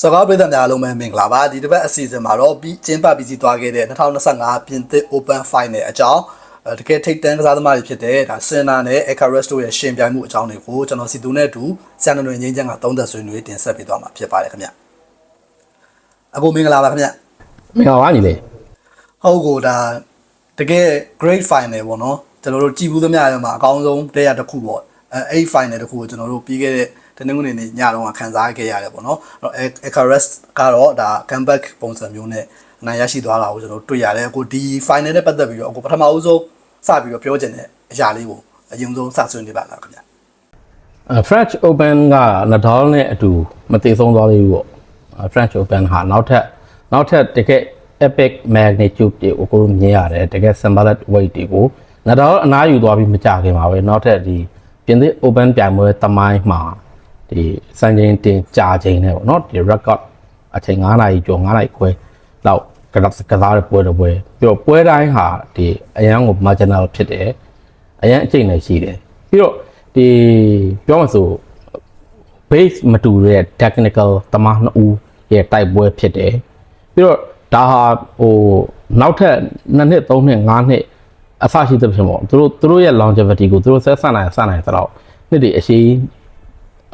စကားပြည်သက်များအားလုံးပဲမင်္ဂလာပါဒီတစ်ပတ်အစီအစဉ်မှာတော့ပြီးကျင်းပပြီးစီးသွားခဲ့တဲ့2025ပြင်သစ် Open Final အကြောင်းအဲတကယ်ထိတ်တန်းကစားသမားတွေဖြစ်တဲ့ဒါစင်နာနဲ့ Ecarus တို့ရဲ့ရှင်ပြိုင်မှုအကြောင်းတွေကိုကျွန်တော်စီတူနဲ့အတူစံနတွင်ငင်းချမ်းကသုံးသက်ဆွေးနွေးတင်ဆက်ပေးသွားမှာဖြစ်ပါတယ်ခင်ဗျအကိုမင်္ဂလာပါခင်ဗျမင်္ဂလာပါညီလေးဟုတ်ကိုဒါတကယ် great final ပေါ့နော်ကျွန်တော်တို့ကြည်ဘူးသမျှတွေမှာအကောင်းဆုံး player တစ်ခုပေါ့အဲအဲ့ final တစ်ခုကိုကျွန်တော်တို့ပြီးခဲ့တဲ့ တနင်္ဂနွေနေ့ညတော့ခန်းစားခဲ့ရတယ်ပေါ့နော်အဲ့တော့ Ecarus ကတော့ဒါ comeback ပုံစံမျိုးနဲ့အနိုင်ရရှိသွားတာကိုကျွန်တော်တွေ့ရတယ်အခုဒီ final နဲ့ပတ်သက်ပြီးတော့အခုပထမဦးဆုံးစပြီးတော့ပြောချင်တဲ့အရာလေးကိုအရင်ဆုံးစဆွေးနွေးပါလားခင်ဗျအဲ French Open ကနဒါလ်နဲ့အတူမတည်ဆုံးသွားသေးဘူးပေါ့အဲ French Open ဟာနောက်ထပ်နောက်ထပ်တကယ် epic magnitude တွေကိုကိုယ်မြင်ရတယ်တကယ် symbolic weight တွေကိုနဒါလ်အနားယူသွားပြီးမကြခင်ပါပဲနောက်ထပ်ဒီပြင်သစ် Open ပြိုင်ပွဲတမိုင်းမှာ ဒီစံချိန်တင်ကြာချိန်နဲ့ပေါ့နော်ဒီ record အချိန်9နာရီကျော်9နာရီခွဲလောက်ကစားကစားတဲ့ပွဲတစ်ပွဲပြီးတော့ပွဲတိုင်းဟာဒီအရန်ကို marginal ဖြစ်တယ်အရန်အကျိတ်နဲ့ရှိတယ်ပြီးတော့ဒီပြောမှဆို base မတူတဲ့ technical တမနှစ်ဦးရဲ့တိုက်ပွဲဖြစ်တယ်ပြီးတော့ဒါဟာဟိုနောက်ထပ်2နှစ်3နှစ်5နှစ်အဆရှိသဖြင့်ပေါ့သူတို့သူတို့ရဲ့ longevity ကိုသူတို့ဆက်ဆက်နိုင်ဆက်နိုင်သလောက်နှစ်တွေအရှိ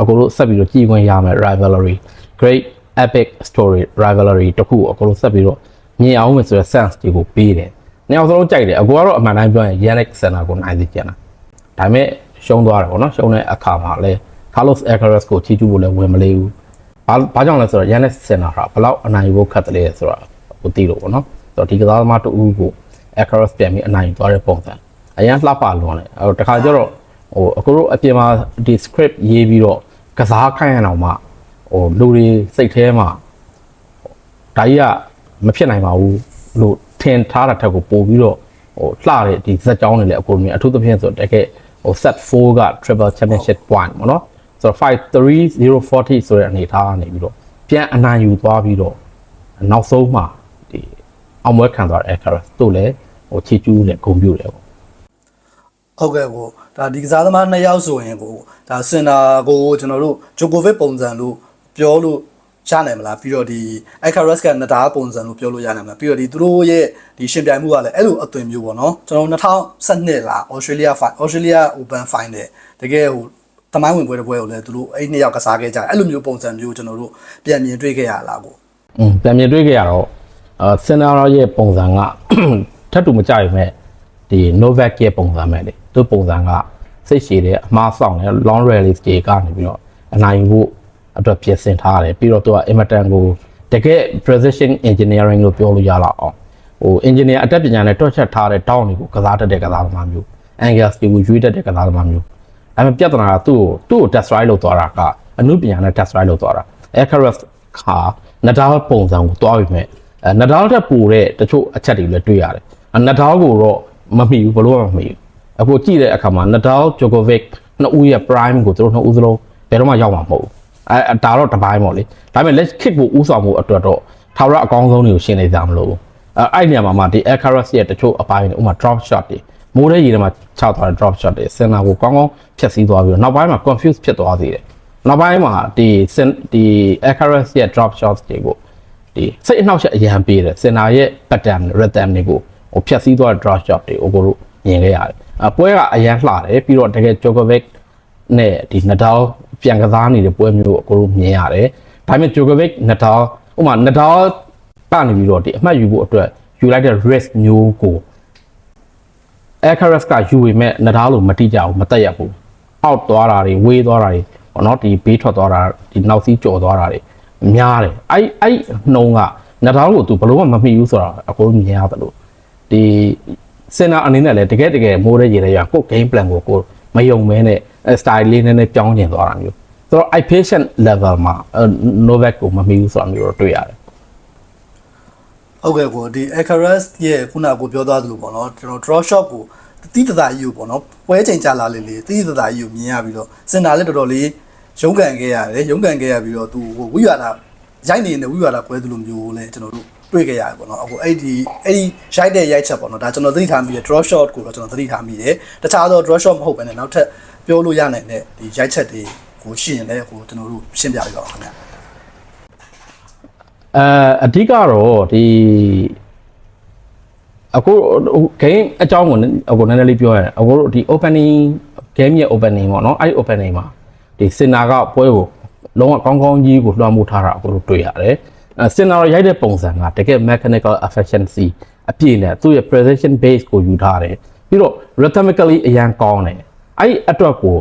အခုတို့ဆက်ပြီးတော့ကြည်ဝင်ရမယ် rivalry great epic story rivalry တခုကိုအခုတို့ဆက်ပြီးတော့မြင်အောင်မယ်ဆိုတဲ့ sense တွေကိုပေးတယ်။နောက်ဆုံးကြိုက်တယ်အကူကတော့အမှန်တိုင်းပြောရင် Yannick Sinner ကိုနိုင်သိကျန်တာ။ဒါပေမဲ့ရှုံးသွားတယ်ပေါ့နော်ရှုံးတဲ့အခါမှာလဲ Carlos Alcaraz ကိုချီးကျူးဖို့လည်းဝင်မလေးဘူး။ဘာဘာကြောင့်လဲဆိုတော့ Yannick Sinner ဟာဘလောက်အနိုင်ဖို့ခက်တယ်လဲဆိုတော့ဟိုသိလို့ပေါ့နော်။ဆိုတော့ဒီကစားသမားတူဦးကို Alcaraz ပြန်ပြီးအနိုင်သွားတဲ့ပုံစံအရင်လှပလွန်တယ်။အဲတော့တခါကျတော့ဟိုအခုတို့အပြင်မှာဒီ script ရေးပြီးတော့ ကစားခိုင်းရအောင်မှဟိုလူတွေစိတ်ထဲမှာဒါကြီးကမဖြစ်နိုင်ပါဘူးလို့ထင်ထားတာထက်ကိုပို့ပြီးတော့ဟိုလှတဲ့ဒီဇက်ကြောင်းတွေလည်းအကုန်မြင်အထူးသဖြင့်ဆိုတော့တကယ်ဟို set 4က triple championship point ပေါ့နော်ဆိုတော့53040ဆိုတဲ့အနေအထားကနေပြီးတော့ပြန်အနိုင်ယူသွားပြီးတော့နောက်ဆုံးမှာဒီအောင်ပွဲခံသွားတဲ့ Alcaraz တို့လည်းဟိုချီကျူးနဲ့ဂုဏ်ပြုတယ်ပေါ့ ဟုတ်ကဲ့ကိုဒါဒီကစားသမားနှစ်ယောက်ဆိုရင်ကိုဒါစင်တာကိုကျွန်တော်တို့ဂျိုကိုဗစ်ပုံစံလို့ပြောလို့ရနိုင်မလားပြီးတော့ဒီအိုက်ကာရက်စ်ကနဒါပုံစံလို့ပြောလို့ရနိုင်မလားပြီးတော့ဒီသူတို့ရဲ့ဒီရှင်ပြိုင်မှုကလည်းအဲ့လိုအသွင်မျိုးပေါ့နော်ကျွန်တော်2012လားဩစတြေးလျဖိုင်ဩစတြေးလျ Open Final တကယ်ဟိုတမိုင်းဝင်ပွဲတစ်ပွဲကိုလည်းသူတို့အဲ့နှစ်ယောက်ကစားခဲ့ကြတယ်အဲ့လိုမျိုးပုံစံမျိုးကျွန်တော်တို့ပြန်မြင်တွေ့ခဲ့ရလားကိုอืมပြန်မြင်တွေ့ခဲ့ရတော့အာစင်နာရောရဲ့ပုံစံကထပ်တူမကြရမဲ့ဒီ Novak ရဲ့ပုံစံပဲလေ သူပုံစံကစိတ်ရှည်တဲ့အမှားဆောင်တဲ့ long rally တွေကနေပြီးတော့အနိုင်ဖို့အတွက်ပြင်ဆင်ထားတယ်ပြီးတော့သူက Emerton ကိုတကယ် precision engineering လို့ပြောလို့ရတော့အောင်ဟို engineer အတတ်ပညာနဲ့တွက်ချက်ထားတဲ့ down တွေကိုကစားတတ်တဲ့ကစားသမားမျိုး angles တွေကိုရွေးတတ်တဲ့ကစားသမားမျိုးအဲ့မဲ့ပြဿနာကသူ့ကိုသူ့ကို test ride လုပ်သွားတာကအမှုပညာနဲ့ test ride လုပ်သွားတာ Alcaraz ခါနဒါလ်ပုံစံကိုတွားပြီးမဲ့အဲနဒါလ်တက်ပိုတဲ့တချို့အချက်တွေလည်းတွေ့ရတယ်အဲနဒါလ်ကိုတော့မမီဘူးဘလို့မှမမီဘူး အခုကြည့်တဲ့အခါမှာနဒါလ်ဂျိုကိုဗစ်နှစ်ဦးရဲ့ prime ကိုသူတို့နှစ်ဦးစလုံးဘယ်တော့မှရောက်မှာမဟုတ်ဘူးအဲဒါတော့တစ်ပိုင်းပေါ့လေဒါပေမဲ့ let's kick ကိုဥဆောင်မှုအတွက်တော့ထာဝရအကောင်းဆုံးတွေကိုရှင်းနေကြမလို့အဲအဲ့ဒီနေရာမှာမှဒီ Alcaraz ရဲ့တချို့အပိုင်းတွေဥပမာ drop shot တွေမိုးတဲ့ရေထဲမှာချသွားတဲ့ drop shot တွေစင်နာကိုကောင်းကောင်းဖြတ်စည်းသွားပြီးတော့နောက်ပိုင်းမှာ confuse ဖြစ်သွားစေတယ်နောက်ပိုင်းမှာဒီစင်ဒီ Alcaraz ရဲ့ drop shots တွေကိုဒီစိတ်အနှောက်အယှက်အရန်ပေးတယ်စင်နာရဲ့ pattern rhythm တွေကိုဟိုဖြတ်စည်းသွားတဲ့ drop shot တွေကိုကိုတို့မြင်ခဲ့ရတယ် အပွဲကအရန်လှတယ်ပြီးတော့တကယ် Djokovic နဲ့ဒီနဒါလ်ပြန်ကစားနေတဲ့ပွဲမျိုးကိုကိုတို့မြင်ရတယ်ဒါပေမဲ့ Djokovic နဒါလ်ဥပမာနဒါလ်ကနေပြီးတော့ဒီအမှတ်ယူဖို့အတွက်ယူလိုက်တဲ့ risk မျိုးကို Acaras ကယူပေမဲ့နဒါလို့မတိကြဘူးမတက်ရဘူးအောက်သွားတာတွေဝေးသွားတာတွေဟောနော်ဒီဘေးထွက်သွားတာဒီနောက်စီးကြော်သွားတာတွေများတယ်အဲ့အဲ့နှုံးကနဒါလို့ तू ဘလို့မှမမှီဘူးဆိုတာအကုန်မြင်ရတယ်လို့ဒီ စင်နာအနေနဲ့လည်းတကယ်တကယ်မိုးတဲ့ရေတွေကကို game plan ကိုကိုမယုံမဲနဲ့ style လေးနည်းနည်းပြောင်းကျင်သွားတာမျိုးဆိုတော့ i patient level မှာ Novak ကိုမမှီဘူးဆိုတာမျိုးတော့တွေ့ရတယ်ဟုတ်ကဲ့ကိုဒီ Icarus ရဲ့ခုနကကိုပြောသွားသလိုပေါ့နော်ကျွန်တော် draw shot ကိုတိတသာကြီးကိုပေါ့နော်ပွဲချိန်ကြလာလေးလေးတိတသာကြီးကိုမြင်ရပြီးတော့စင်တာလည်းတော်တော်လေးရုန်းကန်ခဲ့ရတယ်ရုန်းကန်ခဲ့ရပြီးတော့သူဟိုဝိရတာရိုက်နေနေဝိရတာပွဲသလိုမျိုးလည်းကျွန်တော်တို့ တွေ့ခဲ့ရတယ်ပေါ့နော်အခုအဲ့ဒီအဲ့ဒီရိုက်တဲ့ရိုက်ချက်ပေါ့နော်ဒါကျွန်တော်သတိထားမိတယ် draw shot ကိုတော့ကျွန်တော်သတိထားမိတယ်တခြားသော draw shot မဟုတ်ဘဲနဲ့နောက်ထပ်ပြောလို့ရနိုင်တဲ့ဒီရိုက်ချက်တွေကိုရှိရင်လည်းကိုကျွန်တော်တို့ရှင်းပြပြပါဦးခင်ဗျာအဲအဓိကတော့ဒီအခု game အကြောင်းကိုအခုနည်းနည်းလေးပြောရတယ်အခုဒီ opening game ရဲ့ opening ပေါ့နော်အဲ့ဒီ opening မှာဒီစင်နာကပွဲကိုလုံးဝကောင်းကောင်းကြီးကိုလွှမ်းမိုးထားတာအခုတို့တွေ့ရတယ်အဲ စင်နာရိုက်တဲ့ပုံစံကတကယ် mechanical efficiency အပြည့်နဲ့သူ့ရဲ့ precision base ကိုယူထားတယ်ပြီးတော့ rhythmically အရန်ကောင်းတယ်အဲ့ဒီအတွက်ကို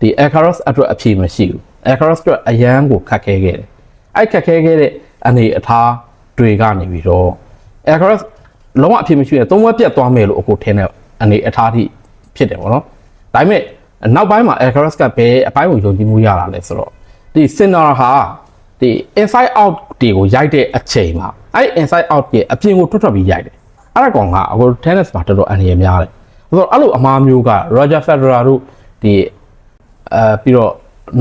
ဒီ Acaros အတွက်အပြည့်မရှိဘူး Acaros အတွက်အရန်ကိုခတ်ခဲခဲ့တယ်အဲ့ခက်ခဲခဲ့တဲ့အနေအထားတွေကနေပြီးတော့ Acaros လုံးဝအဖြစ်မရှိရင်သုံးဝက်ပြတ်သွားမယ်လို့အခုထင်တဲ့အနေအထားထိဖြစ်တယ်ပေါ့နော်ဒါပေမဲ့နောက်ပိုင်းမှာ Acaros ကဘယ်အပိုင်းကိုယုံကြည်မှုရတာလဲဆိုတော့ဒီ Sinner ဟာ ဒီ inside out တွေကိုရိုက်တဲ့အချိန်မှာအဲ့ inside out ရဲ့အပြင်ကိုထွက်ထွက်ပြီးရိုက်တယ်အဲ့ဒါကောင်ကအခု tennis မှာတော်တော်အန္တရာယ်များတယ်ဆိုတော့အဲ့လိုအမှားမျိုးက Roger Federer တို့ဒီအဲပြီးတော့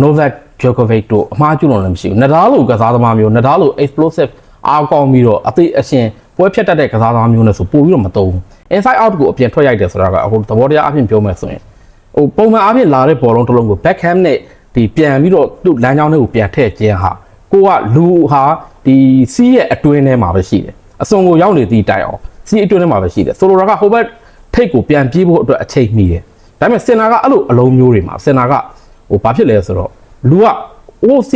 Novak Djokovic တို့အမှားကျူးလွန်လည်းမရှိဘူးနဒါလိုကစားသမားမျိုးနဒါလို explosive အားကောင်းပြီးတော့အသေးအရှင်ပွဲဖြတ်တတ်တဲ့ကစားသမားမျိုးနဲ့ဆိုပို့ပြီးတော့မတုံးဘူး inside out ကိုအပြင်ထွက်ရိုက်တယ်ဆိုတာကအခုသဘောတရားအပြင်ပြောမယ်ဆိုရင်ဟိုပုံမှန်အားဖြင့်လာတဲ့ဘောလုံးတစ်လုံးကို backhand နဲ့ဒီပြန်ပြီးတော့သူ့လမ်းကြောင်းတွေကိုပြန်ထည့်ခြင်းဟာ ကိုကလူဟာဒီစီးရဲ့အတွင်းထဲမှာပဲရှိတယ်အစုံကိုရောက်နေသည့်တိုင်အောင်စီးအတွင်းထဲမှာပဲရှိတယ်ဆိုလိုတာကဟိုဘက်ထိတ်ကိုပြန်ပြေးဖို့အတွက်အချိန်မီတယ်ဒါပေမဲ့စင်နာကအဲ့လိုအလုံးမျိုးတွေမှာစင်နာကဟိုဘာဖြစ်လဲဆိုတော့လူက OC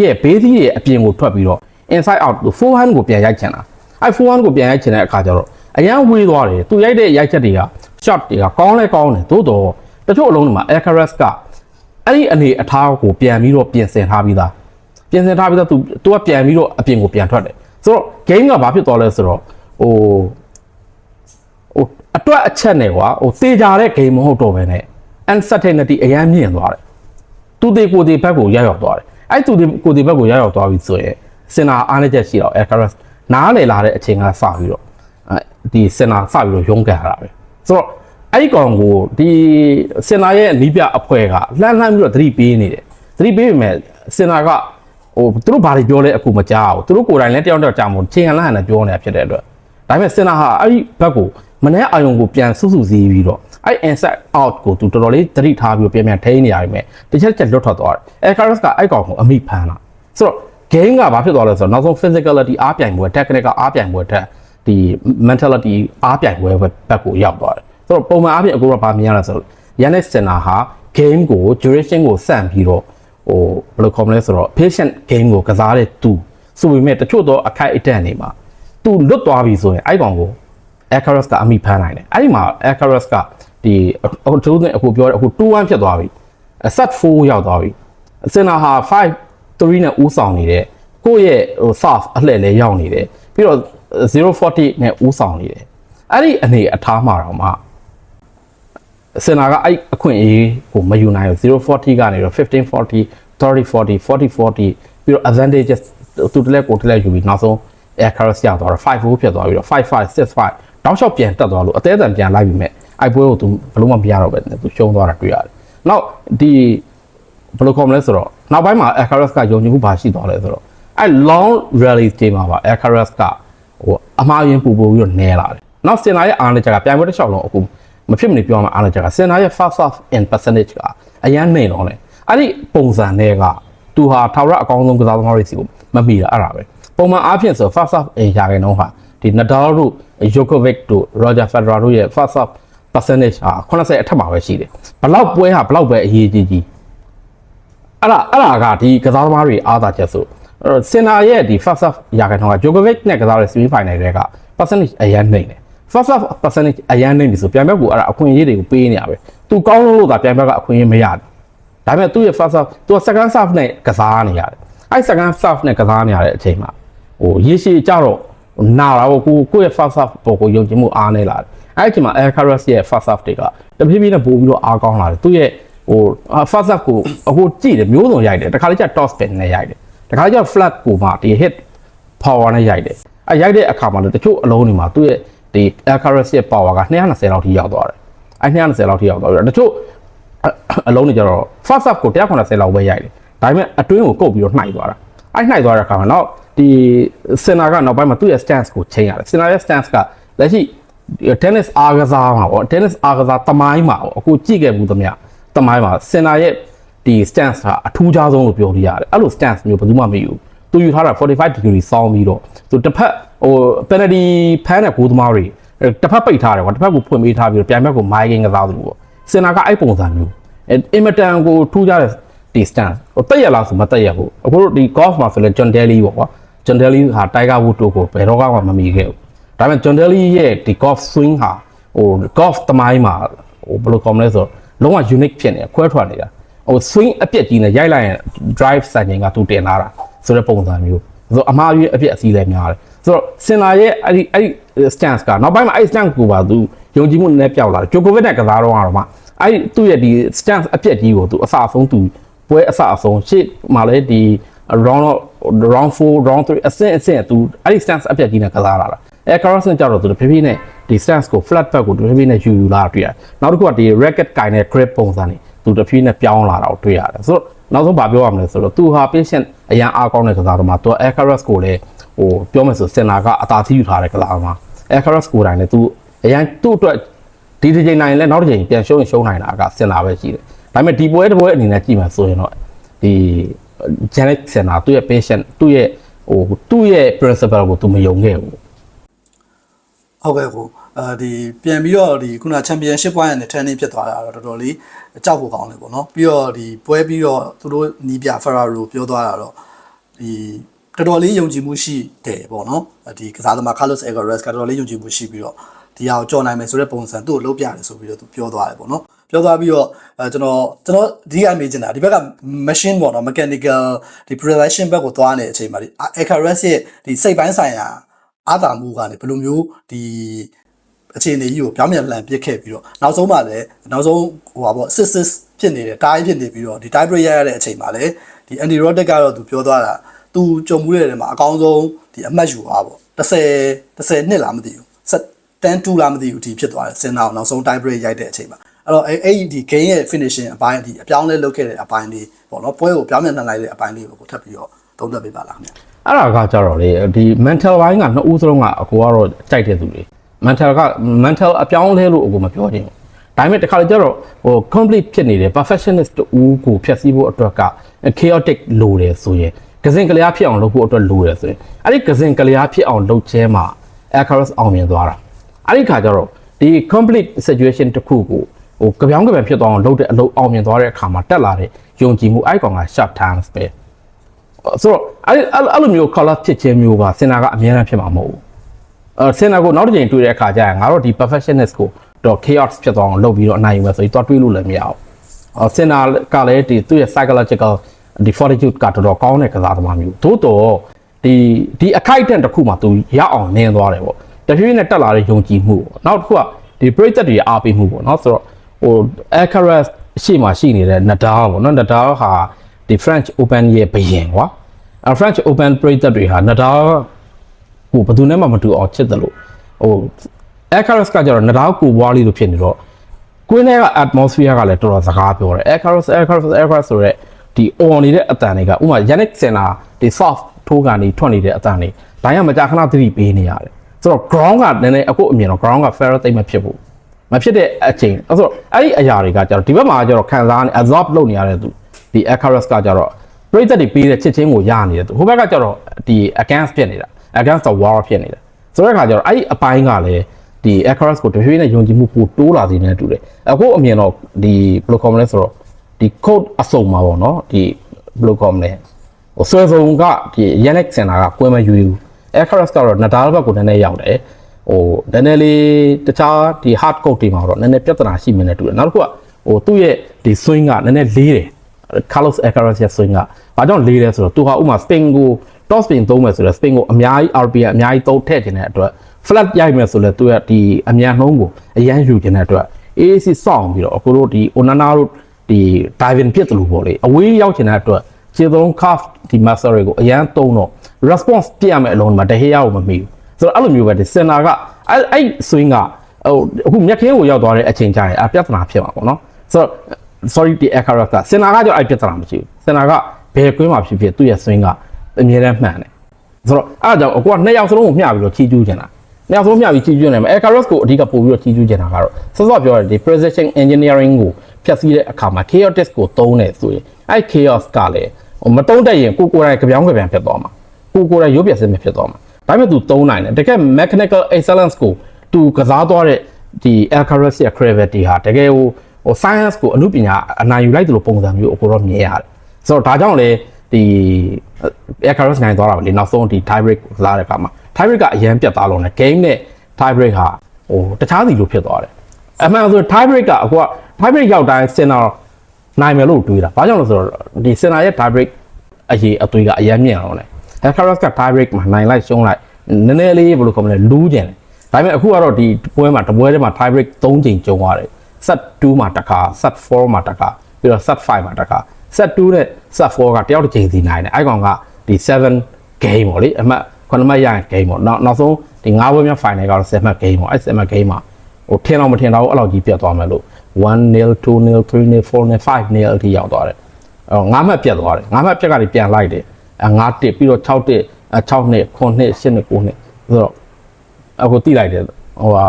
ရဲ့ဘေးသီးရဲ့အပြင်ကိုထွက်ပြီးတော့ inside out လို့ forehand ကိုပြန်ရိုက်ချင်တာအဲ forehand ကိုပြန်ရိုက်ချင်တဲ့အခါကျတော့အရန်ဝေးသွားတယ်သူရိုက်တဲ့ရိုက်ချက်တွေက shot တွေကကောင်းလဲကောင်းတယ်သို့တော့တချို့အလုံးတွေမှာ Alcaraz ကအဲ့ဒီအနေအထားကိုပြန်ပြီးတော့ပြင်ဆင်ထားပြီးသား ပြင်ဆင်ထားပြီးသားသူသူကပြန်ပြီးတော့အပြင်ကိုပြန်ထွက်တယ်ဆိုတော့ game ကဘာဖြစ်သွားလဲဆိုတော့ဟိုဟိုအတွက်အချက်နဲ့ကွာဟိုတေကြတဲ့ game မဟုတ်တော့ဘဲနဲ့ uncertainty အရန်မြင့်သွားတယ်သူတေကိုတေဘက်ကိုရောက်ရောက်သွားတယ်အဲ့သူတေကိုတေဘက်ကိုရောက်ရောက်သွားပြီဆိုရင်စင်နာအားနေချက်ရှိတော့ Acaras နားလေလာတဲ့အချိန်ကစပြီးတော့အဲဒီစင်နာစပြီးတော့ရုန်းကန်ရတာပဲဆိုတော့အဲ့ဒီကောင်ကိုဒီစင်နာရဲ့နီးပြအဖွဲ့ကလှမ်းလှမ်းပြီးတော့သတိပေးနေတယ်သတိပေးပေမဲ့စင်နာက ဟိုသူတို့ဘာတွေပြောလဲအခုမကြားဘူးသူတို့ကိုယ်တိုင်လည်းတယောက်တယောက်ကြားမို့ချိန်ဟန်လန့်ဟန်နဲ့ပြောနေတာဖြစ်တဲ့အတွက်ဒါပေမဲ့စင်နာဟာအဲ့ဒီဘက်ကိုမနေ့အာယုံကိုပြန်စုစုစည်းပြီးတော့အဲ့ inside out ကိုသူတော်တော်လေးသတိထားပြီးပြန်ပြန်ထိန်းနေရတယ်မဲ့တစ်ချက်ချက်လွတ်ထွက်သွားတယ်အဲ Carlos ကအဲ့ကောင်ကိုအမိဖမ်းတာဆိုတော့ game ကဘာဖြစ်သွားလဲဆိုတော့နောက်ဆုံး physicality အားပြိုင်ပွဲ technical အားပြိုင်ပွဲထက်ဒီ mentality အားပြိုင်ပွဲဘက်ကိုရောက်သွားတယ်ဆိုတော့ပုံမှန်အားဖြင့်အခုတော့ဗာမြင်ရတာဆိုတော့ Yanis Sinner ဟာ game ကို duration ကိုစန့်ပြီးတော့ ဟိုဘယ်လိုခေါ်မလဲဆိုတော့ patient game ကိုကစားတဲ့သူဆိုပေမဲ့တချို့တော့အခိုက်အတန့်နေမှာသူလွတ်သွားပြီဆိုရင်အဲ့ကောင်ကို Acaros ကအမိဖမ်းနိုင်တယ်အဲ့ဒီမှာ Acaros ကဒီအခုသူတို့အခုပြောတယ်အခု2-1ဖြစ်သွားပြီ set 4ရောက်သွားပြီစင်နာဟာ5 3နဲ့ဦးဆောင်နေတယ်ကိုယ့်ရဲ့ဟို serve အလှည့်လဲရောက်နေတယ်ပြီးတော့040နဲ့ဦးဆောင်နေတယ်အဲ့ဒီအနေအထားမှာတော့မှ စင်နာကအဲ့အခွင့်အရေးကိုမယူနိုင်ဘူး040ကနေတော့1540 3040 4040ပြီးတော့ advantages သူတလက်ကိုတလက်ယူပြီးနောက်ဆုံး air carrier ရသွားတော့5-4ဖြစ်သွားပြီးတော့5565တောက်လျှောက်ပြန်တက်သွားလို့အသေးအံပြန်လိုက်ပြီးမဲ့အိုက်ပွဲကိုသူဘလို့မှမရတော့ပဲသူရှုံးသွားတာတွေ့ရတယ်။နောက်ဒီဘယ်လိုခေါ်မလဲဆိုတော့နောက်ပိုင်းမှာ Acaras ကယုံကြည်မှုဘာရှိသွားလဲဆိုတော့အဲ long rally ချိန်မှာပါ Acaras ကဟိုအမှားယွင်းပူပူပြီးတော့နဲလာတယ်။နောက်စင်နာရဲ့အားနဲ့ချက်ကပြိုင်ပွဲတစ်လျှောက်လုံးအခု မဖြစ်မနေပြောမှအားနဲ့ချက်ကစင်နာရဲ့ fast off in percentage ကအရန်နေတော့လေအဲ့ဒီပုံစံတွေကသူဟာထာဝရအကောင်းဆုံးကစားသမားတွေစီကိုမမိတာအဲ့ဒါပဲပုံမှန်အားဖြင့်ဆို fast off in ရာခိုင်နှုန်းဟာဒီ Nadal တို့ Djokovic တို့ Roger Federer တို့ရဲ့ fast off percentage ဟာ80အထက်မှာပဲရှိတယ်ဘလောက်ပွဲဟာဘလောက်ပဲအရေးကြီးကြီးအဲ့ဒါအဲ့ဒါကဒီကစားသမားတွေအားသာချက်ဆိုအဲ့တော့စင်နာရဲ့ဒီ first half ရာခိုင်နှုန်းက Djokovic နဲ့ကစားတဲ့ semi final တွေက percentage အရန်နှိမ့်တယ် first half percentage အရန်နှိမ့်ပြီဆိုပြန်ဘက်ကိုအဲ့ဒါအခွင့်အရေးတွေကိုပေးနေရပဲသူကောင်းလို့လို့သာပြန်ဘက်ကအခွင့်အရေးမရတယ်ဒါပေမဲ့သူ့ရဲ့ first half သူက second half နဲ့ကစားနေရတယ်အဲ့ second half နဲ့ကစားနေရတဲ့အချိန်မှာဟိုရေရှည်ကြတော့နာတာပေါ့ကိုကိုယ့်ရဲ့ first half ပေါ်ကိုယုံကြည်မှုအားနေလာတယ်အဲ့ဒီအချိန်မှာ Alcaraz ရဲ့ first half တွေကတဖြည်းဖြည်းနဲ့ပို့ပြီးတော့အားကောင်းလာတယ်သူ့ရဲ့ဟို first half ကိုအခုကြည့်တယ်မျိုးစုံရိုက်တယ်တခါလေကျ toss spin နဲ့ရိုက်တယ်တခါလေကျ flat ကိုမှဒီ hit power နဲ့ရိုက်တယ်အဲရိုက်တဲ့အခါမှာလည်းတချို့အလုံးတွေမှာသူ့ရဲ့ ဒီ Alcaraz ရဲ့ power က220လောက်ထိရောက်သွားတယ်အဲ220လောက်ထိရောက်သွားပြီးတော့တချို့အလုံးတွေကျတော့ first half ကို190လောက်ပဲရိုက်တယ်ဒါပေမဲ့အတွင်းကိုကုတ်ပြီးတော့နှိုက်သွားတာအဲနှိုက်သွားတဲ့အခါမှာတော့ဒီစင်နာကနောက်ပိုင်းမှာသူ့ရဲ့ stance ကိုချိန်ရတယ်စင်နာရဲ့ stance ကလက်ရှိ tennis အားကစားမှာပေါ့ tennis အားကစားတမိုင်းမှာပေါ့အခုကြည့်ခဲ့ဘူးသမျှတမိုင်းမှာစင်နာရဲ့ဒီ stance ကအထူးခြားဆုံးလို့ပြောလို့ရတယ်အဲ့လို stance မျိုးဘယ်သူမှမယူဘူး သူယူထားတာ45 degree စောင်းပြီးတော့သူတစ်ဖက်ဟို penalty ဖမ်းတဲ့ဂိုးသမားတွေတစ်ဖက်ပိတ်ထားတယ်ကွာတစ်ဖက်ကိုဖွင့်ပေးထားပြီးတော့ပြန်ဘက်ကိုမိုင်းကင်းကစားသလိုပေါ့စင်နာကအဲ့ပုံစံမျိုးအင်မတန်ကိုထူးခြားတဲ့ဒီ stance ဟိုတက်ရလားဆိုမတက်ရဘူးအခုတို့ဒီ golf မှာဆိုလဲ John Daly ပေါ့ကွာ John Daly ဟာ Tiger Woods တို့ကိုဘယ်တော့မှမမီခဲ့ဘူးဒါပေမဲ့ John Daly ရဲ့ဒီ golf swing ဟာဟို golf တမိုင်းမှာဟိုဘယ်လိုကောင်းမလဲဆိုတော့လုံးဝ unique ဖြစ်နေခွဲထွက်နေတာဟို swing အပြက်ကြီးနဲ့ရိုက်လိုက်ရင် drive စံချိန်ကသူတင်လာတာ ဆိုတဲ့ပုံစံမျိုးဆိုတော့အမှားကြီးအပြက်အစည်းလည်းများတယ်ဆိုတော့စင်လာရဲ့အဲ့ဒီအဲ့ဒီ stance ကနောက်ပိုင်းမှာအဲ့ stance ကိုပါသူယုံကြည်မှုနည်းနည်းပျောက်လာတယ် Djokovic နဲ့ကစားတော့ကတော့မှအဲ့ဒီသူ့ရဲ့ဒီ stance အပြက်ကြီးကိုသူအစအဆုံးသူပွဲအစအဆုံးရှေ့မှာလည်းဒီ round round 4 round 3အဆင့်အဆင့်သူအဲ့ဒီ stance အပြက်ကြီးနဲ့ကစားလာတာအဲ Carlson ကြတော့သူတဖြည်းဖြည်းနဲ့ဒီ stance ကို flat back ကိုတဖြည်းဖြည်းနဲ့ယူယူလာတွေ့ရတယ်နောက်တစ်ခုကဒီ racket ကင်တဲ့ grip ပုံစံနေ သူတဖြည်းဖြည်းနဲ့ပြောင်းလာတာကိုတွေ့ရတယ်ဆိုတော့နောက်ဆုံးဗာပြောရမလဲဆိုတော့သူဟာ patient အရန်အားကောင်းတဲ့ကစားသမားသူ Alcaraz ကိုလည်းဟိုပြောမယ်ဆိုစင်နာကအသာစီးယူထားတဲ့ကစားသမား Alcaraz ကိုယ်တိုင်လည်းသူအရန်သူ့အတွက်ဒီတစ်ချိန်နိုင်လဲနောက်တစ်ချိန်ပြန်ရှုံးရင်ရှုံးနိုင်တာကစင်နာပဲရှိတယ်ဒါပေမဲ့ဒီပွဲတစ်ပွဲအနေနဲ့ကြည့်မှဆိုရင်တော့ဒီ Janet Senna သူ့ရဲ့ patient သူ့ရဲ့ဟိုသူ့ရဲ့ principle ကိုသူမယုံခဲ့ဘူးဟုတ်ကဲ့ကို အဲဒီပြန်ပြီးတော့ဒီခုန championship point နဲ့ training ဖြစ်သွားတာတော့တော်တော်လေးကြောက်ဖို့ကောင်းတယ်ပေါ့နော်ပြီးတော့ဒီပွဲပြီးတော့သူတို့နီးပြ Ferrari ပြောသွားတာတော့ဒီတော်တော်လေးယုံကြည်မှုရှိတယ်ပေါ့နော်ဒီကစားသမား Carlos Alcaraz ကတော်တော်လေးယုံကြည်မှုရှိပြီးတော့ဒီဟာကိုကြော်နိုင်မယ်ဆိုတဲ့ပုံစံသူ့ကိုလုပ်ပြတယ်ဆိုပြီးတော့သူပြောသွားတယ်ပေါ့နော်ပြောသွားပြီးတော့အဲကျွန်တော်ကျွန်တော်ဒီကမေးချင်တာဒီဘက်က machine ပေါ့နော် mechanical ဒီ production ဘက်ကိုသွားနေတဲ့အချိန်မှာဒီ Alcaraz ရဲ့ဒီစိတ်ပိုင်းဆိုင်ရာအာသာမှုကနေဘယ်လိုမျိုးဒီ အခြေအနေကြီးကိုပြောင်းပြန်လှန်ပစ်ခဲ့ပြီးတော့နောက်ဆုံးမှလည်းနောက်ဆုံးဟိုပါပေါ့ assist ဖြစ်နေတယ် tie ဖြစ်နေပြီးတော့ဒီ tie break ရရတဲ့အချိန်မှာလည်းဒီ anti rotic ကတော့သူပြောသွားတာသူကြုံမှုတဲ့နေရာမှာအကောင်းဆုံးဒီအမှတ်ယူသွားပေါ့30 30နှစ်လားမသိဘူး10 2လားမသိဘူးဒီဖြစ်သွားတယ်စင်နာအောင်နောက်ဆုံး tie break ရိုက်တဲ့အချိန်မှာအဲ့တော့အဲ့အဲ့ဒီ game ရဲ့ finishing အပိုင်းဒီအပြောင်းလဲလုပ်ခဲ့တဲ့အပိုင်းလေးပေါ့နော်ပွဲကိုပြောင်းပြန်လှန်လိုက်တဲ့အပိုင်းလေးကိုကိုထပ်ပြီးတော့သုံးသပ်ပေးပါလားခင်ဗျာအဲ့ဒါကကြတော့လေဒီ mental ဘိုင်းကနှစ်ဦးစလုံးကအကိုကတော့ကြိုက်တဲ့သူတွေ mental က mental အပြောင်းလဲလို့အကိုမပြောချင်ဘူးဒါပေမဲ့တခါလေကျတော့ဟို complete ဖြစ်နေတဲ့ perfectionist တူကိုဖြည့်ဆည်းဖို့အတွက်က chaotic လိုတယ်ဆိုရင်ကစင်ကလျားဖြစ်အောင်လုပ်ဖို့အတွက်လိုတယ်ဆိုရင်အဲ့ဒီကစင်ကလျားဖြစ်အောင်လုပ်ချဲမှာ Alcaraz အောင်မြင်သွားတာအဲ့ဒီခါကျတော့ဒီ complete situation တစ်ခုကိုဟိုကြပြောင်းကြပြန်ဖြစ်သွားအောင်လုပ်တဲ့အလုပ်အောင်မြင်သွားတဲ့အခါမှာတက်လာတဲ့ယုံကြည်မှုအဲ့ကောင်က short times ပဲဆိုတော့အဲ့အဲ့အဲ့လိုမျိုး color ဖြစ်ခြင်းမျိုးပါစင်နာကအများအားဖြစ်မှာမဟုတ်ဘူးအဲ စင်နာကိုနောက်တစ်ချိန်တွေ့တဲ့အခါကျရင်ငါတို့ဒီ perfectionist ကိုတော့ chaos ဖြစ်သွားအောင်လုပ်ပြီးတော့အနိုင်ယူမယ်ဆိုပြီးတော့တွေးလို့လည်းမရဘူးအော်စင်နာကလည်းဒီသူ့ရဲ့ psychological ဒီ fortitude ကတော်တော်ကောင်းတဲ့ကစားသမားမျိုးသို့တော့ဒီဒီအခိုက်အတန့်တစ်ခုမှသူရအောင်နင်းသွားတယ်ပေါ့တဖြည်းဖြည်းနဲ့တက်လာတဲ့ယုံကြည်မှုပေါ့နောက်တစ်ခုကဒီပရိသတ်တွေအားပေးမှုပေါ့နော်ဆိုတော့ဟို Alcaraz ရှေ့မှာရှိနေတဲ့ Nadal ပေါ့နော် Nadal ဟာဒီ French Open ရဲ့ဘယင်ကွာအဲ French Open ပရိသတ်တွေဟာ Nadal ဟိုဘယ်သူနဲ့မှမတူအောင်ချစ်တယ်လို့ဟို Alcaraz ကကြတော့ Nadal ကိုပွားလေးလို့ဖြစ်နေတော့ကွင်းထဲက atmosphere ကလည်းတော်တော်စကားပြောတယ် Alcaraz Alcaraz Alcaraz ဆိုတော့ဒီ on နေတဲ့အတန်တွေကဥပမာ Yannick Sinner ဒီ soft ထိုးကနေထွက်နေတဲ့အတန်တွေဒါရမကြာခဏသတိပေးနေရတယ်ဆိုတော့ ground ကနည်းနည်းအခုအမြင်တော့ ground က fair တိတ်မဖြစ်ဘူးမဖြစ်တဲ့အချိန်အဲ့ဆိုအဲ့ဒီအရာတွေကကြတော့ဒီဘက်မှာကြတော့ခံစားနေ absorb လုပ်နေရတဲ့သူဒီ Alcaraz ကကြတော့ပရိသတ်တွေပေးတဲ့ချစ်ချင်းကိုရနေတယ်သူဟိုဘက်ကကြတော့ဒီ against ဖြစ်နေတာ against the war ဖြစ်နေတာဆိုတဲ့အခါကျတော့အဲ့ဒီအပိုင်းကလည်းဒီ Alcaraz ကိုတဖြည်းဖြည်းနဲ့ယုံကြည်မှုပိုတိုးလာစေနေတူတယ်အခုအမြင်တော့ဒီဘယ်လိုကောမလဲဆိုတော့ဒီ code အစုံမှာပေါ့နော်ဒီဘယ်လိုကောမလဲဟဟိုဆွဲဆုံးကဒီ Yannick Sinner ကကွင်းမယူဘူး Alcaraz ကတော့ Nadal ဘက်ကိုနည်းနည်းရောက်တယ်ဟိုနည်းနည်းလေးတခြားဒီ hard court တွေမှာတော့နည်းနည်းပြဿနာရှိမနေတူတယ်နောက်တစ်ခုကဟိုသူ့ရဲ့ဒီ swing ကနည်းနည်းလေးတယ် Carlos Alcaraz ရဲ့ swing ကဘာကြောင့်လေးလဲဆိုတော့သူဟာဥမာ spin ကို top spin သုံးမယ်ဆိုတော့ spin ကိုအများကြီး RPM အများကြီးသုံးထည့်ခြင်းတဲ့အတွက် flat ရိုက်မယ်ဆိုလဲသူရဲ့ဒီအမြန်နှုံးကိုအရန်ယူခြင်းတဲ့အတွက် AC စောင့်ပြီးတော့အခုတို့ဒီ Onana တို့ဒီ diving ဖြစ်တယ်လို့ပေါ့လေအဝေးရောက်ခြင်းတဲ့အတွက်ခြေသုံး calf ဒီ muscle တွေကိုအရန်သုံးတော့ response ပြရမယ်အလုံးမှာတဟေးရအောင်မမီဘူးဆိုတော့အဲ့လိုမျိုးပဲဒီ center ကအဲ့အဲ့ swing ကဟိုအခုမြက်ခင်းကိုရောက်သွားတဲ့အချိန်ကျရင်အပြဿနာဖြစ်မှာပေါ့နော်ဆိုတော့ sorry ဒီ Alcaraz က center ကကြောင့်အဲ့ပြဿနာမရှိဘူး center ကဘယ်ကွင်းမှာဖြစ်ဖြစ်သူ့ရဲ့ swing က အမြဲတမ်းမှန်တယ်ဆိုတော့အဲ့ဒါကြောင့်အခုကနှစ်ယောက်စလုံးကိုမျှပြီးတော့ချီးကျူးနေတာနှစ်ယောက်စလုံးမျှပြီးချီးကျူးနေမှာ Alcaraz ကိုအဓိကပို့ပြီးတော့ချီးကျူးနေတာကတော့စောစောပြောရတဲ့ဒီ precision engineering ကိုဖြတ်စည်းတဲ့အခါမှာ chaos ကိုသုံးတယ်ဆိုရင်အဲ့ chaos ကလည်းဟိုမတုံးတက်ရင်ကိုကိုယ်တိုင်ကြပြောင်းကြပြန်ဖြစ်သွားမှာကိုကိုယ်တိုင်ရုပ်ပြစင်းမဖြစ်သွားမှာဒါပေမဲ့ तू သုံးနိုင်တယ်တကယ် mechanical excellence ကို तू ကစားသွားတဲ့ဒီ Alcaraz ရဲ့ gravity ဟာတကယ်ဟိုဟို science ကိုအမှုပညာအနိုင်ယူလိုက်တယ်လို့ပုံစံမျိုးအကိုတော့မြင်ရတယ်ဆိုတော့ဒါကြောင့်လေ ဒီ Alcaraz နိုင်သွားတာပဲလေနောက်ဆုံးဒီ tie break ကစားတဲ့အခါမှာ tie break ကအရန်ပြတ်သားလုံးတယ် game နဲ့ tie break ဟာဟိုတခြားစီလိုဖြစ်သွားတယ်အမှန်ဆို tie break ကအကိုက tie break ရောက်တိုင်း center နိုင်မယ်လို့တွေးတာဘာကြောင့်လဲဆိုတော့ဒီ center ရဲ့ tie break အရေးအသွေးကအရန်မြင့်အောင်လေ Alcaraz က tie break မှာနိုင်လိုက်ရှုံးလိုက်နည်းနည်းလေးဘယ်လိုခေါ်မလဲလူးကျင်တယ်ဒါပေမဲ့အခုကတော့ဒီပွဲမှာတပွဲထဲမှာ tie break 3ချိန်ကျုံသွားတယ် set 2မှာတစ်ခါ set 4မှာတစ်ခါပြီးတော့ set 5မှာတစ်ခါ set 2နဲ့ set 4ကတယောက်တစ်ချိန်စီနိုင်တယ်အဲ့ကောင်ကဒီ7 game ပေါ့လေအမှတ်9မှတ်ရရင် game ပေါ့နောက်နောက်ဆုံးဒီ9ပွဲမြောက် final ကတော့7မှတ် game ပေါ့အဲ့7မှတ် game မှာဟိုထင်တော့မထင်တော့ဘူးအဲ့လောက်ကြီးပြတ်သွားမယ်လို့1-0 2-0 3-0 4-0 5-0အထိရောက်သွားတယ်အဲ့တော့9မှတ်ပြတ်သွားတယ်9မှတ်ပြတ်ကနေပြန်လိုက်တယ်အဲ9တစ်ပြီးတော့6တစ်6နှစ်9နှစ်10နှစ်9နှစ်ဆိုတော့အခုတိလိုက်တယ်ဟိုဟာ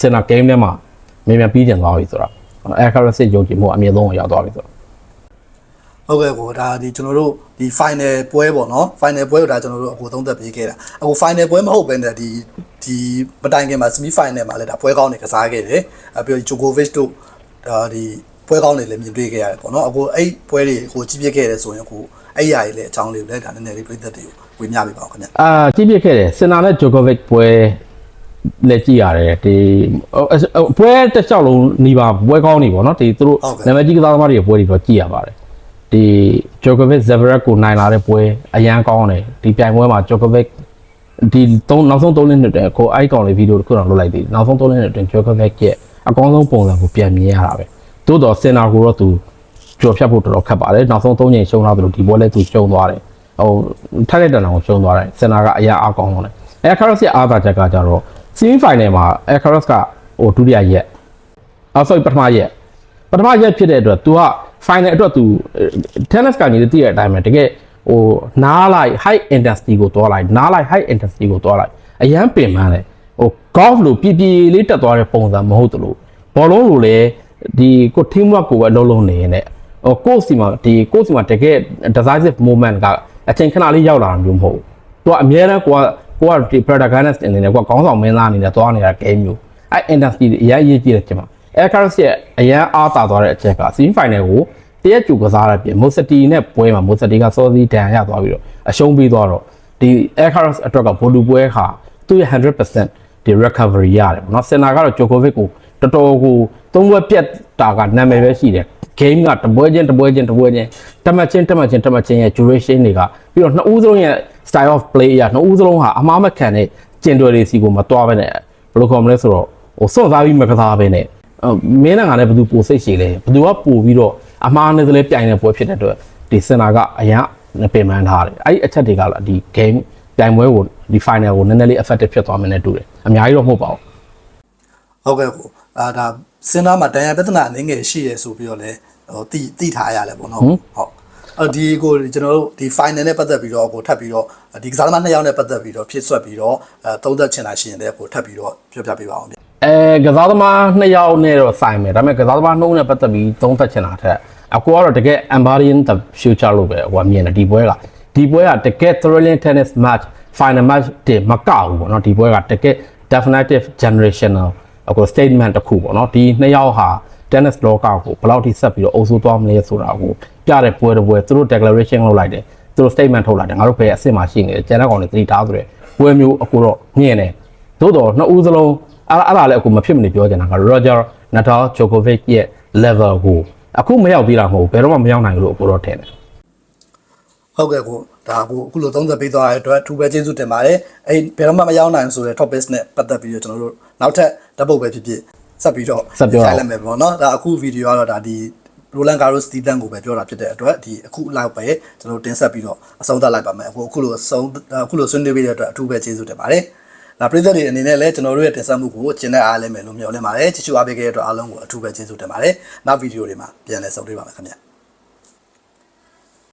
စင်နာ game ထဲမှာမြန်မြန်ပြီးကျင်သွားပြီဆိုတော့ accuracy ယုံကြည်မှုအမြင့်ဆုံးကိုရောက်သွားပြီဆိုတော့ ဟုတ်ကဲ့ကိုဒါဒီကျွန်တော်တို့ဒီ final ပွဲပေါ့နော် final ပွဲကိုဒါကျွန်တော်တို့အကိုသုံးသက်ပေးခဲ့တာအခု final ပွဲမဟုတ်ဘဲနဲ့ဒီဒီမတိုင်ခင်မှာ semi final မှာလည်းဒါပွဲကောင်းနေကစားခဲ့တယ်အပြီးတော့ Djokovic တို့ဒါဒီပွဲကောင်းနေလည်းမြင်တွေ့ခဲ့ရတယ်ပေါ့နော်အခုအဲ့ပွဲတွေကိုကြီးပြစ်ခဲ့တယ်ဆိုရင်အခုအဲ့ຢာကြီးလည်းအကြောင်းလေးကိုလည်းဒါနည်းနည်းလေးပြည့်သက်တွေကိုဝေမျှပေးပါဦးခင်ဗျအာကြည့်ပြခဲ့တယ်စင်နာနဲ့ဂျိုကိုဗစ်ပွဲလက်ကြည့်ရတယ်ဒီဟိုဟိုပွဲတစ်လျှောက်လုံးနေပါပွဲကောင်းနေပေါ့နော်ဒီသူတို့နာမည်ကြီးကစားသမားတွေရဲ့ပွဲတွေတော့ကြည့်ရပါတယ် ဒီဂျိုကိုဗစ်ဇက်ဗရက်ကိုနိုင်လာတဲ့ပွဲအရန်ကောင်းတယ်ဒီပြိုင်ပွဲမှာဂျိုကိုဗစ်ဒီသုံးနောက်ဆုံး3လနှစ်တည်းကိုအိုက်ကောင်လေးဗီဒီယိုတစ်ခုတော့လုပ်လိုက်သေးတယ်နောက်ဆုံး3လနှစ်အတွင်းဂျိုကိုဗစ်ရဲ့အကောင်းဆုံးပုံစံကိုပြန်မြင်ရတာပဲသို့တော့စင်နာကိုတော့သူကြော်ဖြတ်ဖို့တော်တော်ခက်ပါတယ်နောက်ဆုံး3ချိန်ရှုံးလာသလိုဒီပွဲလည်းသူရှုံးသွားတယ်ဟိုထိုက်တဲ့တန်တောင်ကိုရှုံးသွားတယ်စင်နာကအရာအကောင်းဆုံးတယ်အဲကာရော့စ်ရဲ့အားသာချက်ကကြတော့ semi final မှာအဲကာရော့စ်ကဟိုဒုတိယရက်အော် sorry ပထမရက်ပထမရက်ဖြစ်တဲ့အတွက် तू က final အတွက် तू tennis ကညီတည်တဲ့အတိုင်းပဲတကယ်ဟိုနားလိုက် high intensity ကိုတွားလိုက်နားလိုက် high intensity ကိုတွားလိုက်အရန်ပင်ပန်းတယ်ဟို golf လို့ပြပြလေးတက်သွားတဲ့ပုံစံမဟုတ်သလိုဘောလုံးလိုလည်းဒီကို team work ကိုပဲလုံးလုံးနေနေဟို coach စီမှာဒီ coach စီမှာတကယ် decisive moment ကအချိန်ခဏလေးရောက်လာတာမျိုးမဟုတ်ဘူးသူကအများအားကိုကကိုကဒီ protagonist အနေနဲ့ကိုကခေါင်းဆောင်မင်းသားအနေနဲ့သွားနေတာ game မျိုးအဲ intensity အရင်ရေးကြည့်တဲ့ချိန်မှာ Alcaraz ရဲ့အရန်အားတာသွားတဲ့အချက်က semi final ကိုတရက်ကျူကစားရပြင် Moseti နဲ့ပွဲမှာ Moseti ကစောစီးဒဏ်ရသွားပြီးတော့အရှုံးပြီးသွားတော့ဒီ Alcaraz အတွက်ကဘောလူပွဲခါသူ့ရဲ့100%ဒီ recovery ရတယ်ပေါ့နော်စင်နာကတော့ Djokovic ကိုတော်တော်ကိုသုံးဘွက်ပြတ်တာကနာမည်ပဲရှိတယ် game ကတပွဲချင်းတပွဲချင်းတပွဲချင်းတမတ်ချင်းတမတ်ချင်းတမတ်ချင်းရဲ့ duration တွေကပြီးတော့နှစ်ဦးစလုံးရဲ့ style of play ရနှစ်ဦးစလုံးဟာအမားမခံတဲ့ကျင်တွယ်တွေစီကိုမတွားပဲနဲ့ဘယ်လိုခေါ်မလဲဆိုတော့ဟိုစွန့်စားပြီးမကစားပဲနဲ့ မင်းနဲ့ငါနဲ့ဘယ်သူပိုစိတ်ရှည်လဲဘယ်သူကပိုပြီးတော့အမားနဲ့လည်းပြိုင်တဲ့ပွဲဖြစ်တဲ့အတွက်ဒီစင်နာကအရန်ပင်ပန်းထားတယ်အဲ့ဒီအချက်တွေကလည်းဒီ game ပြိုင်ပွဲကိုဒီ final ကိုနည်းနည်းလေး effective ဖြစ်သွားမယ်နဲ့တူတယ်အများကြီးတော့မဟုတ်ပါဘူးဟုတ်ကဲ့ကိုအာဒါစဉ်းစားမှာတန်ရပြဿနာအနေငယ်ရှိရဲဆိုပြီးတော့လည်းဟိုတိတိထားရလဲပေါ့နော်ဟုတ်အော်ဒီကိုကျွန်တော်တို့ဒီ final နဲ့ပတ်သက်ပြီးတော့ကိုထပ်ပြီးတော့ဒီကစားသမားနှစ်ယောက်နဲ့ပတ်သက်ပြီးတော့ဖြစ်ဆွက်ပြီးတော့အဲသုံးသက်ချင်တာရှိရင်လည်းကိုထပ်ပြီးတော့ပြောပြပေးပါအောင်ဗျ အဲကစားသမားနှစ်ယောက်နဲ့တော့ဆိုင်မယ်ဒါပေမဲ့ကစားသမားနှုံးနဲ့ပတ်သက်ပြီးသုံးသပ်ချင်တာထက်အကူကတော့တကယ် embodying the future လို့ပဲဟိုကမြင်တယ်ဒီပွဲကဒီပွဲကတကယ် thrilling tennis match final match တင်မကောက်ဘူးပေါ့နော်ဒီပွဲကတကယ် definitive generational အခု statement တစ်ခုပေါ့နော်ဒီနှစ်ယောက်ဟာ tennis လောကကိုဘယ်လောက်ထိဆက်ပြီးတော့အုပ်စိုးသွားမလဲဆိုတာကိုပြတဲ့ပွဲတစ်ပွဲသူတို့ declaration လုပ်လိုက်တယ်သူတို့ statement ထုတ်လာတယ်ငါတို့ဘယ်အဆင့်မှာရှိနေတယ်ကျန်တဲ့ကောင်တွေသတိထားဆိုတဲ့ပွဲမျိုးအခုတော့ညင်တယ်သို့တော့နှစ်ဦးစလုံး အဲ့အဲ့ဒါလည်းအခုမဖြစ်မနေပြောချင်တာက Roger Nadal Djokovic ရဲ့ level ကိုအခုမရောက်သေးတာမဟုတ်ဘူးဘယ်တော့မှမရောက်နိုင်ဘူးလို့အခုတော့ထင်တယ်ဟုတ်ကဲ့ကိုဒါကိုအခုလို30ပေးသွားတဲ့အတွက်အထူးပဲကျေးဇူးတင်ပါတယ်အဲ့ဘယ်တော့မှမရောက်နိုင်ဆိုတဲ့ topics နဲ့ပတ်သက်ပြီးတော့ကျွန်တော်တို့နောက်ထပ်ဓာတ်ပုတ်ပဲဖြစ်ဖြစ်ဆက်ပြီးတော့ဆက်ပြောအောင်ရိုက်လိုက်မယ်ပေါ့နော်ဒါအခုဗီဒီယိုကတော့ဒါဒီ Roland Garros Steven ကိုပဲပြောတာဖြစ်တဲ့အတွက်ဒီအခုလောက်ပဲကျွန်တော်တို့တင်ဆက်ပြီးတော့အဆုံးသတ်လိုက်ပါမယ်အခုအခုလိုအဆုံးအခုလိုဆွေးနွေးပေးတဲ့အတွက်အထူးပဲကျေးဇူးတင်ပါတယ် ဒါပြည်သက်တွေအနေနဲ့လည်းကျွန်တော်တို့ရဲ့တင်ဆက်မှုကိုကျင်းတဲ့အားလဲမယ်လို့မျှော်လင့်ပါတယ်ချစ်ချူအားပေးခဲ့တဲ့အတွက်အားလုံးကိုအထူးပဲကျေးဇူးတင်ပါတယ်နောက်ဗီဒီယိုတွေမှာပြန်လည်ဆုံတွေ့ပါမယ်ခင်ဗျာ